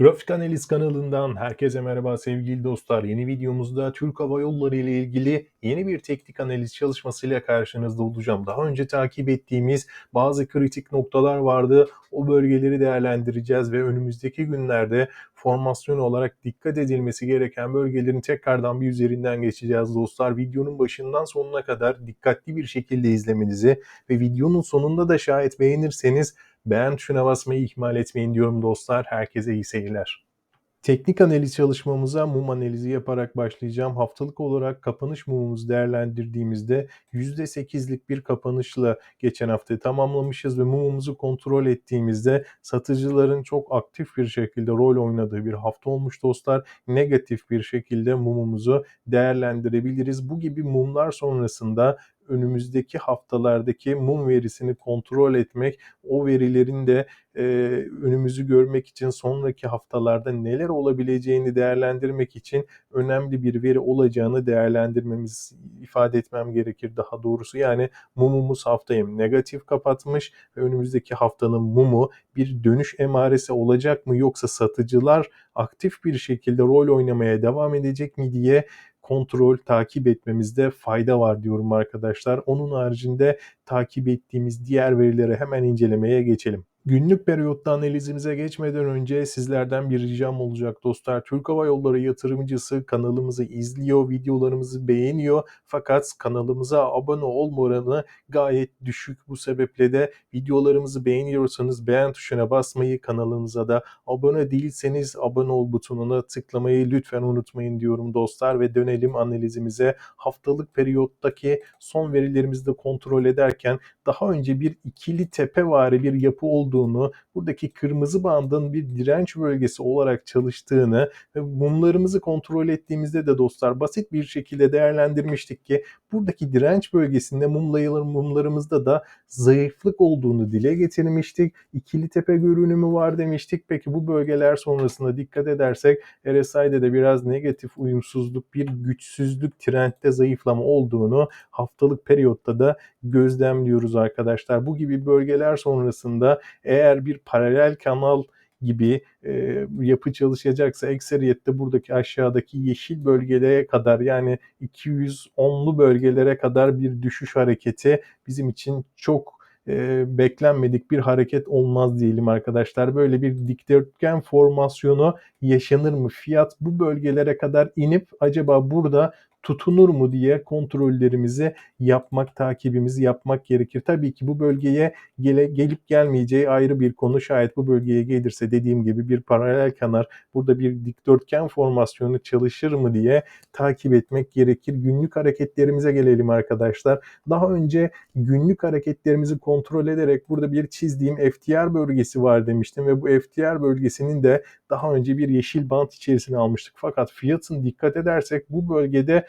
Grafik Analiz kanalından herkese merhaba sevgili dostlar. Yeni videomuzda Türk Hava Yolları ile ilgili yeni bir teknik analiz çalışmasıyla karşınızda olacağım. Daha önce takip ettiğimiz bazı kritik noktalar vardı. O bölgeleri değerlendireceğiz ve önümüzdeki günlerde formasyon olarak dikkat edilmesi gereken bölgelerin tekrardan bir üzerinden geçeceğiz dostlar. Videonun başından sonuna kadar dikkatli bir şekilde izlemenizi ve videonun sonunda da şayet beğenirseniz beğen tuşuna basmayı ihmal etmeyin diyorum dostlar. Herkese iyi seyirler. Teknik analiz çalışmamıza mum analizi yaparak başlayacağım. Haftalık olarak kapanış mumumuzu değerlendirdiğimizde %8'lik bir kapanışla geçen hafta tamamlamışız ve mumumuzu kontrol ettiğimizde satıcıların çok aktif bir şekilde rol oynadığı bir hafta olmuş dostlar. Negatif bir şekilde mumumuzu değerlendirebiliriz. Bu gibi mumlar sonrasında önümüzdeki haftalardaki mum verisini kontrol etmek, o verilerin de e, önümüzü görmek için sonraki haftalarda neler olabileceğini değerlendirmek için önemli bir veri olacağını değerlendirmemiz ifade etmem gerekir daha doğrusu. Yani mumumuz haftayı negatif kapatmış ve önümüzdeki haftanın mumu bir dönüş emaresi olacak mı yoksa satıcılar aktif bir şekilde rol oynamaya devam edecek mi diye kontrol, takip etmemizde fayda var diyorum arkadaşlar. Onun haricinde takip ettiğimiz diğer verileri hemen incelemeye geçelim. Günlük periyotta analizimize geçmeden önce sizlerden bir ricam olacak dostlar. Türk Hava Yolları yatırımcısı kanalımızı izliyor, videolarımızı beğeniyor fakat kanalımıza abone olma oranı gayet düşük. Bu sebeple de videolarımızı beğeniyorsanız beğen tuşuna basmayı, kanalımıza da abone değilseniz abone ol butonuna tıklamayı lütfen unutmayın diyorum dostlar ve dönelim analizimize. Haftalık periyottaki son verilerimizi de kontrol ederken daha önce bir ikili tepe vari bir yapı olduğunu, buradaki kırmızı bandın bir direnç bölgesi olarak çalıştığını ve mumlarımızı kontrol ettiğimizde de dostlar basit bir şekilde değerlendirmiştik ki buradaki direnç bölgesinde mumlayılır mumlarımızda da zayıflık olduğunu dile getirmiştik. İkili tepe görünümü var demiştik. Peki bu bölgeler sonrasında dikkat edersek RSI'de de biraz negatif uyumsuzluk, bir güçsüzlük, trendde zayıflama olduğunu haftalık periyotta da gözlemliyoruz arkadaşlar. Bu gibi bölgeler sonrasında eğer bir paralel kanal gibi e, yapı çalışacaksa ekseriyette buradaki aşağıdaki yeşil bölgelere kadar yani 210'lu bölgelere kadar bir düşüş hareketi bizim için çok e, beklenmedik bir hareket olmaz diyelim arkadaşlar. Böyle bir dikdörtgen formasyonu yaşanır mı? Fiyat bu bölgelere kadar inip acaba burada tutunur mu diye kontrollerimizi yapmak, takibimizi yapmak gerekir. Tabii ki bu bölgeye gele, gelip gelmeyeceği ayrı bir konu. Şayet bu bölgeye gelirse dediğim gibi bir paralel kenar, burada bir dikdörtgen formasyonu çalışır mı diye takip etmek gerekir. Günlük hareketlerimize gelelim arkadaşlar. Daha önce günlük hareketlerimizi kontrol ederek burada bir çizdiğim FTR bölgesi var demiştim ve bu FTR bölgesinin de daha önce bir yeşil bant içerisine almıştık. Fakat fiyatın dikkat edersek bu bölgede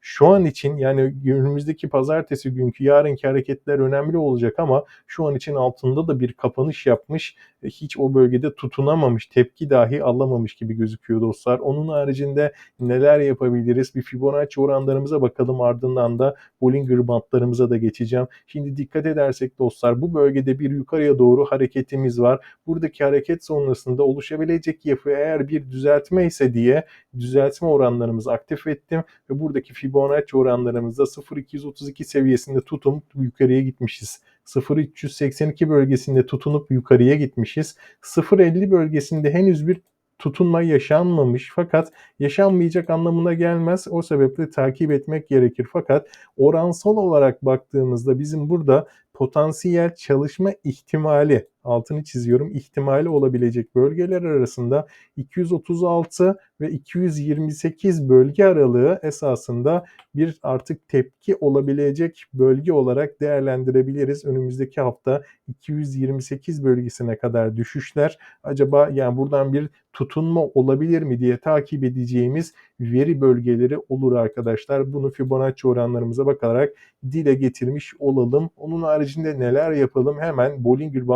şu an için yani önümüzdeki pazartesi günkü yarınki hareketler önemli olacak ama şu an için altında da bir kapanış yapmış. E, hiç o bölgede tutunamamış, tepki dahi alamamış gibi gözüküyor dostlar. Onun haricinde neler yapabiliriz? Bir Fibonacci oranlarımıza bakalım ardından da Bollinger bantlarımıza da geçeceğim. Şimdi dikkat edersek dostlar bu bölgede bir yukarıya doğru hareketimiz var. Buradaki hareket sonrasında oluşabilecek yapı eğer bir düzeltme ise diye düzeltme oranlarımızı aktif ettim ve buradaki Fibonacci oranlarımızda 0.232 seviyesinde tutup yukarıya gitmişiz. 0.382 bölgesinde tutunup yukarıya gitmişiz. 0.50 bölgesinde henüz bir tutunma yaşanmamış fakat yaşanmayacak anlamına gelmez. O sebeple takip etmek gerekir. Fakat oransal olarak baktığımızda bizim burada potansiyel çalışma ihtimali altını çiziyorum ihtimali olabilecek bölgeler arasında 236 ve 228 bölge aralığı esasında bir artık tepki olabilecek bölge olarak değerlendirebiliriz. Önümüzdeki hafta 228 bölgesine kadar düşüşler acaba yani buradan bir tutunma olabilir mi diye takip edeceğimiz veri bölgeleri olur arkadaşlar. Bunu Fibonacci oranlarımıza bakarak dile getirmiş olalım. Onun haricinde neler yapalım? Hemen Bollinger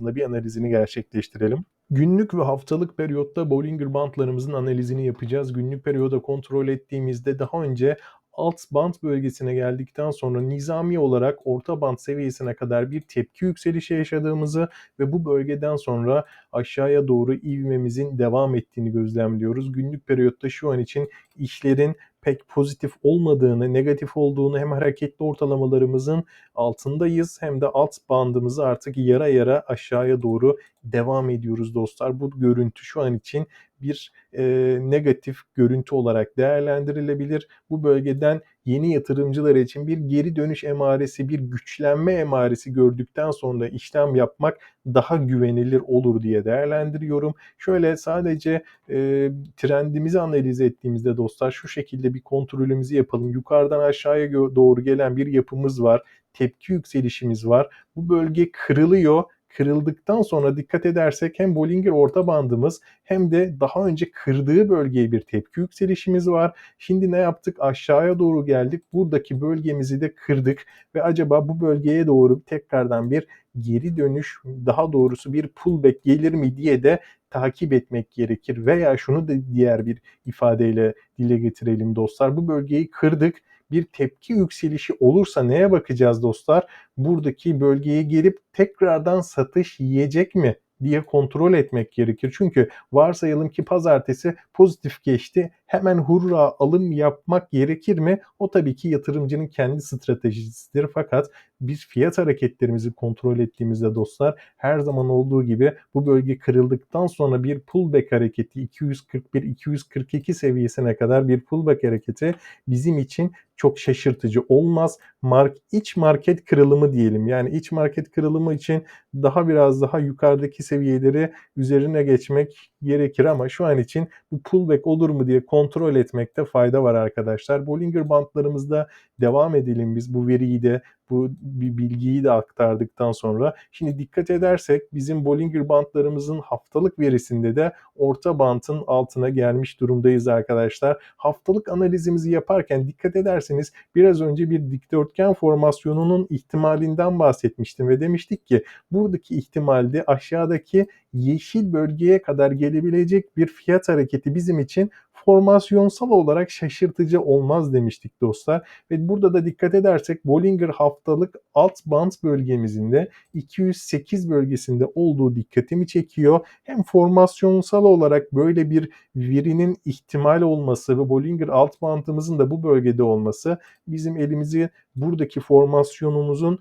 bantlarımızın da bir analizini gerçekleştirelim. Günlük ve haftalık periyotta Bollinger bantlarımızın analizini yapacağız. Günlük periyoda kontrol ettiğimizde daha önce alt band bölgesine geldikten sonra nizami olarak orta band seviyesine kadar bir tepki yükselişi yaşadığımızı ve bu bölgeden sonra aşağıya doğru ivmemizin devam ettiğini gözlemliyoruz. Günlük periyotta şu an için işlerin pek pozitif olmadığını, negatif olduğunu hem hareketli ortalamalarımızın altındayız hem de alt bandımızı artık yara yara aşağıya doğru devam ediyoruz dostlar. Bu görüntü şu an için bir e, negatif görüntü olarak değerlendirilebilir. Bu bölgeden yeni yatırımcılar için bir geri dönüş emaresi, bir güçlenme emaresi gördükten sonra işlem yapmak daha güvenilir olur diye değerlendiriyorum. Şöyle sadece e, trendimizi analiz ettiğimizde dostlar şu şekilde bir kontrolümüzü yapalım. Yukarıdan aşağıya doğru gelen bir yapımız var. Tepki yükselişimiz var. Bu bölge kırılıyor kırıldıktan sonra dikkat edersek hem Bollinger orta bandımız hem de daha önce kırdığı bölgeye bir tepki yükselişimiz var. Şimdi ne yaptık? Aşağıya doğru geldik. Buradaki bölgemizi de kırdık ve acaba bu bölgeye doğru tekrardan bir geri dönüş, daha doğrusu bir pullback gelir mi diye de takip etmek gerekir. Veya şunu da diğer bir ifadeyle dile getirelim dostlar. Bu bölgeyi kırdık bir tepki yükselişi olursa neye bakacağız dostlar? Buradaki bölgeye gelip tekrardan satış yiyecek mi diye kontrol etmek gerekir. Çünkü varsayalım ki pazartesi pozitif geçti. Hemen hurra alım yapmak gerekir mi? O tabii ki yatırımcının kendi stratejisidir. Fakat biz fiyat hareketlerimizi kontrol ettiğimizde dostlar her zaman olduğu gibi bu bölge kırıldıktan sonra bir pullback hareketi 241-242 seviyesine kadar bir pullback hareketi bizim için çok şaşırtıcı olmaz. Mark, iç market kırılımı diyelim. Yani iç market kırılımı için daha biraz daha yukarıdaki seviyeleri üzerine geçmek gerekir ama şu an için bu pullback olur mu diye kontrol etmekte fayda var arkadaşlar. Bollinger bantlarımızda devam edelim biz bu veriyi de bu bir bilgiyi de aktardıktan sonra. Şimdi dikkat edersek bizim Bollinger bantlarımızın haftalık verisinde de orta bantın altına gelmiş durumdayız arkadaşlar. Haftalık analizimizi yaparken dikkat ederseniz biraz önce bir dikdörtgen formasyonunun ihtimalinden bahsetmiştim ve demiştik ki buradaki ihtimalde aşağıdaki yeşil bölgeye kadar gelebilecek bir fiyat hareketi bizim için formasyonsal olarak şaşırtıcı olmaz demiştik dostlar. Ve burada da dikkat edersek Bollinger haftalık alt band bölgemizin de 208 bölgesinde olduğu dikkatimi çekiyor. Hem formasyonsal olarak böyle bir verinin ihtimal olması ve Bollinger alt bandımızın da bu bölgede olması bizim elimizi buradaki formasyonumuzun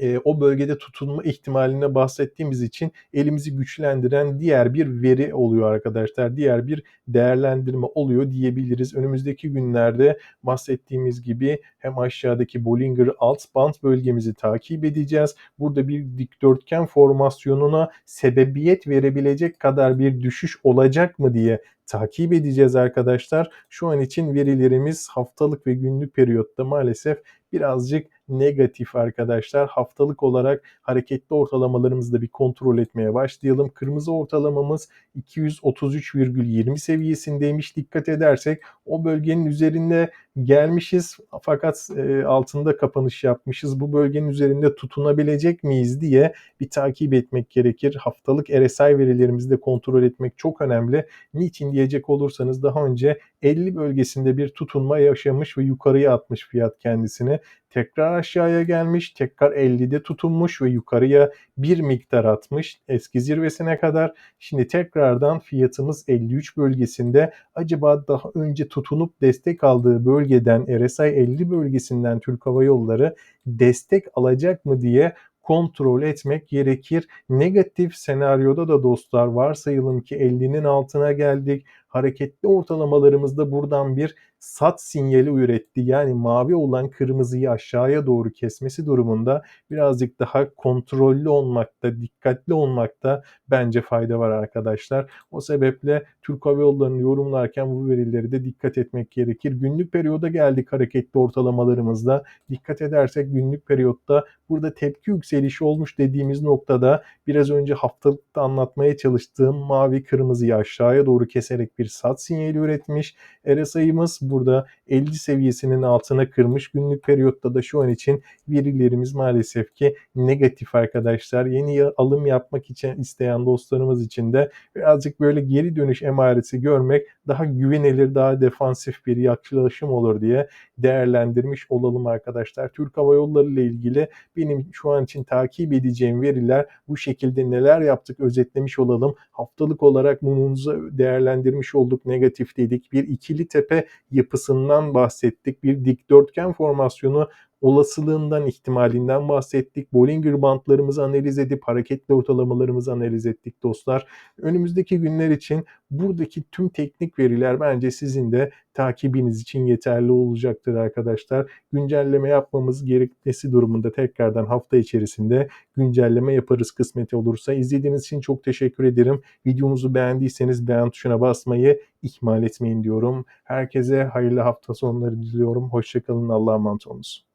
e, o bölgede tutunma ihtimaline bahsettiğimiz için elimizi güçlendiren diğer bir veri oluyor arkadaşlar. Diğer bir değerlendirme oluyor diyebiliriz. Önümüzdeki günlerde bahsettiğimiz gibi hem aşağıdaki Bollinger alt band bölgemizi takip edeceğiz. Burada bir dikdörtgen formasyonuna sebebiyet verebilecek kadar bir düşüş olacak mı diye takip edeceğiz arkadaşlar. Şu an için verilerimiz haftalık ve günlük periyotta maalesef birazcık negatif arkadaşlar. Haftalık olarak hareketli ortalamalarımızı da bir kontrol etmeye başlayalım. Kırmızı ortalamamız 233,20 seviyesindeymiş. Dikkat edersek o bölgenin üzerinde gelmişiz fakat e, altında kapanış yapmışız. Bu bölgenin üzerinde tutunabilecek miyiz diye bir takip etmek gerekir. Haftalık RSI verilerimizi de kontrol etmek çok önemli. Niçin diyecek olursanız daha önce 50 bölgesinde bir tutunma yaşamış ve yukarıya atmış fiyat kendisini. Tekrar aşağıya gelmiş, tekrar 50'de tutunmuş ve yukarıya bir miktar atmış eski zirvesine kadar. Şimdi tekrardan fiyatımız 53 bölgesinde. Acaba daha önce tutunup destek aldığı bölgeden RSI 50 bölgesinden Türk Hava Yolları destek alacak mı diye kontrol etmek gerekir. Negatif senaryoda da dostlar varsayalım ki 50'nin altına geldik. Hareketli ortalamalarımızda buradan bir sat sinyali üretti. Yani mavi olan kırmızıyı aşağıya doğru kesmesi durumunda birazcık daha kontrollü olmakta, dikkatli olmakta bence fayda var arkadaşlar. O sebeple Türk Hava Yolları'nı yorumlarken bu verileri de dikkat etmek gerekir. Günlük periyoda geldik hareketli ortalamalarımızda. Dikkat edersek günlük periyotta burada tepki yükselişi olmuş dediğimiz noktada biraz önce haftalıkta anlatmaya çalıştığım mavi kırmızıyı aşağıya doğru keserek bir sat sinyali üretmiş. RSI'mız burada 50 seviyesinin altına kırmış. Günlük periyotta da şu an için verilerimiz maalesef ki negatif arkadaşlar. Yeni alım yapmak için isteyen dostlarımız için de birazcık böyle geri dönüş emaresi görmek daha güvenilir, daha defansif bir yaklaşım olur diye değerlendirmiş olalım arkadaşlar. Türk Hava Yolları ile ilgili benim şu an için takip edeceğim veriler bu şekilde neler yaptık özetlemiş olalım. Haftalık olarak mumumuzu değerlendirmiş olduk. Negatif dedik. Bir ikili tepe yapısından bahsettik. Bir dikdörtgen formasyonu olasılığından, ihtimalinden bahsettik. Bollinger bantlarımızı analiz edip hareketli ortalamalarımızı analiz ettik dostlar. Önümüzdeki günler için buradaki tüm teknik veriler bence sizin de takibiniz için yeterli olacaktır arkadaşlar. Güncelleme yapmamız gerekmesi durumunda tekrardan hafta içerisinde güncelleme yaparız kısmeti olursa. İzlediğiniz için çok teşekkür ederim. Videomuzu beğendiyseniz beğen tuşuna basmayı ihmal etmeyin diyorum. Herkese hayırlı hafta sonları diliyorum. Hoşçakalın. Allah'a emanet olunuz.